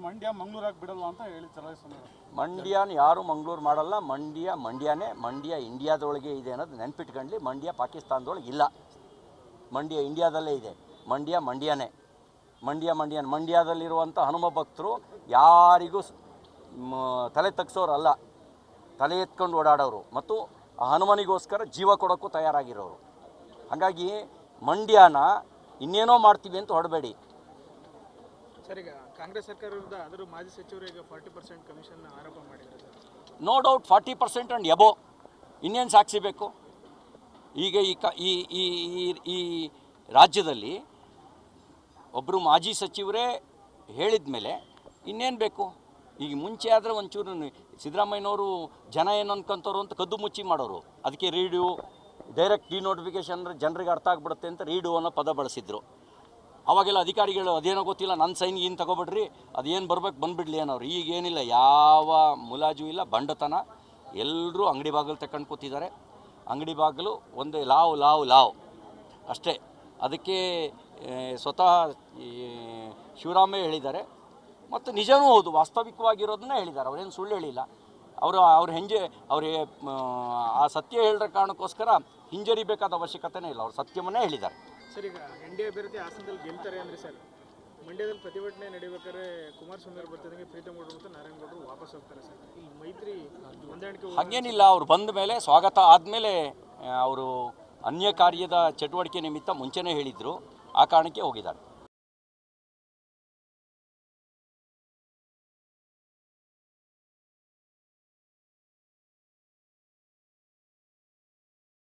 ಮಂಡ್ಯ ಬಿಡಲ್ವಾ ಅಂತ ಹೇಳಿ ಚಲಾಯಿಸ್ತಾರೆ ಮಂಡ್ಯನ ಯಾರು ಮಂಗ್ಳೂರು ಮಾಡಲ್ಲ, ಮಂಡ್ಯ ಮಂಡ್ಯನೇ, ಮಂಡ್ಯ ಇಂಡಿಯಾದೊಳಗೆ ಇದೆ ಅನ್ನೋದು ನೆನ್ಪಿಟ್ಕೊಂಡ್ಲಿ, ಮಂಡ್ಯ ಪಾಕಿಸ್ತಾನದೊಳಗೆ ಇಲ್ಲ. ಮಂಡ್ಯ ಇಂಡಿಯಾದಲ್ಲೇ ಇದೆ. ಮಂಡ್ಯ ಮಂಡ್ಯನೇ. ಮಂಡ್ಯ ಮಂಡ್ಯನ, ಮಂಡ್ಯದಲ್ಲಿರುವಂಥ ಹನುಮ ಭಕ್ತರು ಯಾರಿಗೂ ತಲೆ ತಗ್ಸೋರಲ್ಲ. ತಲೆ ಎತ್ಕೊಂಡು ಓಡಾಡೋರು. ಮತ್ತು ಆ ಹನುಮನಿಗೋಸ್ಕರ ಜೀವ ಕೊಡೋಕ್ಕೂ ತಯಾರಾಗಿರೋರು. ಹಾಗಾಗಿ ಮಂಡ್ಯನ ಇನ್ನೇನೋ ಮಾಡ್ತೀವಿ ಅಂತ ಹೊಡಬೇಡಿ. ಸರ್ ಕಾಂಗ್ರೆಸ್ ಸರ್ಕಾರ ಅದರ ಮಾಜಿ ಸಚಿವರು ಈಗ ಫಾರ್ಟಿ ಪರ್ಸೆಂಟ್ ಕಮಿಷನ್ ಆರೋಪ ಮಾಡಿದ್ದಾರೆ no doubt forty percent and above ಇನ್ನೇನು ಸಾಕ್ಷಿ ಬೇಕು. ಈಗ ಈ ಕ, ಈ ಈ, ಈ- ರಾಜ್ಯದಲ್ಲಿ ಒಬ್ಬರು ಮಾಜಿ ಸಚಿವರೇ ಹೇಳಿದ ಮೇಲೆ ಇನ್ನೇನು ಬೇಕು? ಈಗ ಮುಂಚೆ ಆದರೆ ಒಂಚೂರು ಸಿದ್ದರಾಮಯ್ಯನವರು ಜನ ಏನು ಅನ್ಕೊಂತವ್ರು ಅಂತ ಕದ್ದು ಮುಚ್ಚಿ ಮಾಡೋರು. ಅದಕ್ಕೆ ರೀಡು ಡೈರೆಕ್ಟ್ ಡಿ ನೋಟಿಫಿಕೇಶನ್ ಅಂದರೆ ಜನರಿಗೆ ಅರ್ಥ ಆಗ್ಬಿಡುತ್ತೆ ಅಂತ ರೀಡು ಅನ್ನೋ ಪದ ಬಳಸಿದ್ರು. ಅವಾಗೆಲ್ಲ ಅಧಿಕಾರಿಗಳು ಅದೇನೋ ಗೊತ್ತಿಲ್ಲ ನನ್ನ ಸೈನ್ ಏನು ತಗೊಬಿಡ್ರಿ, ಅದೇನು ಬರ್ಬೇಕು ಬಂದುಬಿಡ್ಲಿ ಅನ್ನೋರು. ಈಗೇನಿಲ್ಲ ಯಾವ ಮುಲಾಜು ಇಲ್ಲ, ಬಂಡತನ. ಎಲ್ಲರೂ ಅಂಗಡಿ ಬಾಗಿಲು ತಕೊಂಡು ಕೂತಿದ್ದಾರೆ. ಅಂಗಡಿ ಬಾಗಿಲು ಒಂದೇ, ಲಾವ್ ಲಾವ್ ಲಾವ್. ಅಷ್ಟೇ. ಅದಕ್ಕೆ ಸ್ವತಃ ಶಿವರಾಮೇ ಹೇಳಿದ್ದಾರೆ. ಮತ್ತು ನಿಜವೂ ಹೌದು, ವಾಸ್ತವಿಕವಾಗಿರೋದನ್ನೇ ಹೇಳಿದ್ದಾರೆ. ಅವರೇನು ಸುಳ್ಳು ಹೇಳಿಲ್ಲ. ಅವರು, ಅವ್ರ ಹೆಂಜೆ ಅವರಿಗೆ ಆ ಸತ್ಯ ಹೇಳಿದ ಕಾರಣಕ್ಕೋಸ್ಕರ ಹಿಂಜರಿಬೇಕಾದ ಅವಶ್ಯಕತೆನೇ ಇಲ್ಲ. ಅವ್ರು ಸತ್ಯವನ್ನೇ ಹೇಳಿದ್ದಾರೆ. ಸರ್, ಈಗ ಎನ್ ಡಿ ಅಭ್ಯರ್ಥಿ ಹಾಸನದಲ್ಲಿ ಗೆಲ್ತಾರೆ ಅಂದ್ರೆ ಸರ್, ಮಂಡ್ಯದಲ್ಲಿ ಪ್ರತಿಭಟನೆ ನಡೀಬೇಕಾದ್ರೆ ಕುಮಾರಸ್ವಾಮಿ ಅವರು ಬರ್ತಿದ್ದಂಗೆ ಪ್ರೀತಮ್ ಗೌಡರು ಮತ್ತು ನಾರಾಯಣಗೌಡರು ವಾಪಸ್ ಹೋಗ್ತಾರೆ ಸರ್. ಈ ಮೈತ್ರಿ ಹೊಂದಾಣಿಕೆ ಹೋಗ್- ಹಾಗೇನಿಲ್ಲ, ಅವ್ರು ಬಂದ ಮೇಲೆ ಸ್ವಾಗತ ಆದಮೇಲೆ ಅವರು ಅನ್ಯ ಕಾರ್ಯದ ಚಟುವಟಿಕೆ ನಿಮಿತ್ತ ಮುಂಚೆನೇ ಹೇಳಿದರು, ಆ ಕಾರಣಕ್ಕೆ ಹೋಗಿದ್ದಾರೆ.